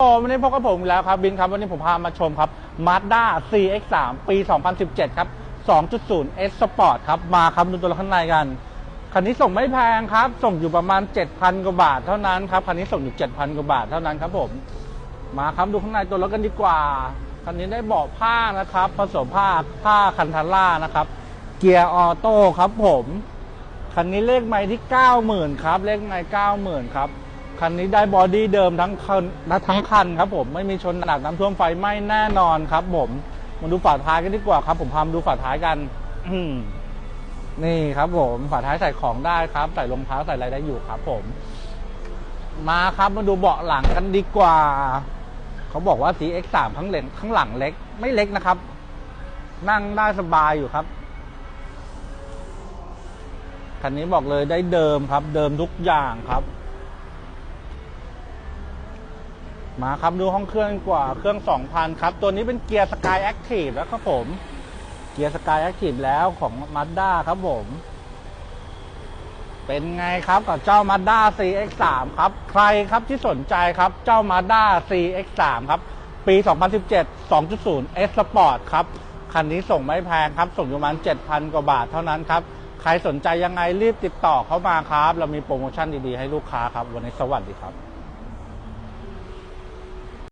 ผมวันนี้พบกับผมแล้วครับบินครับวันนี้ผมพามาชมครับ Mazda CX-3 ปี 2017 ครับ 2.0 S Sport ครับ มาครับดูตัวข้างในกัน คันนี้ส่งไม่แพงครับ ส่งอยู่ประมาณ 7,000 กว่าบาทเท่านั้นครับ คันนี้ส่งอยู่ 7,000 กว่าบาทเท่านั้นครับผม มาครับดูข้างในตัวรถกันดีกว่า คันนี้ได้เบาะผ้านะครับ ผสมผ้าผ้าคันทาร่านะครับ เกียร์ออโต้ครับผม คันนี้เลขไม้ที่ 90,000 ครับ เลขไม้90,000 ครับ คันนี้ได้บอดี้เดิมทั้งคันทั้งคันครับผมไม่มีชนหนักน้ำท่วมไฟไหม้แน่นอนครับผมมาดูฝาท้ายกันดีกว่าครับ ผมพามาดูฝาท้ายกันนี่ครับผมฝาท้ายใส่ของได้ครับ ใส่รองเท้าใส่อะไรได้อยู่ครับ ผม มาครับมาดูเบาะหลังกันดีกว่า เขาบอกว่า CX3 ข้างหลงข้างหลังเล็ก ไม่เล็กนะครับ นั่งได้สบายอยู่ครับคันนี้บอกเลยได้เดิมครับ เดิมทุกอย่างครับ มาครับดูห้องเครื่องกว่าเครื่อง 2,000 ครับ ตัวนี้เป็นเกียร์ Sky Active แล้วครับผม เกียร์ Sky Active แล้วของ Mazda ครับผม เป็นไงครับกับเจ้า Mazda CX-3 ครับ ใครครับที่สนใจครับเจ้า Mazda CX-3 ครับ ปี 2017 2.0 S Sport ครับ คันนี้ส่งไม่แพงครับ ส่งอยู่ประมาณ 7,000 กว่าบาทเท่านั้นครับ ใครสนใจยังไงรีบติดต่อเข้ามาครับ เรามีโปรโมชั่นดีๆให้ลูกค้าครับ วันนี้สวัสดีครับ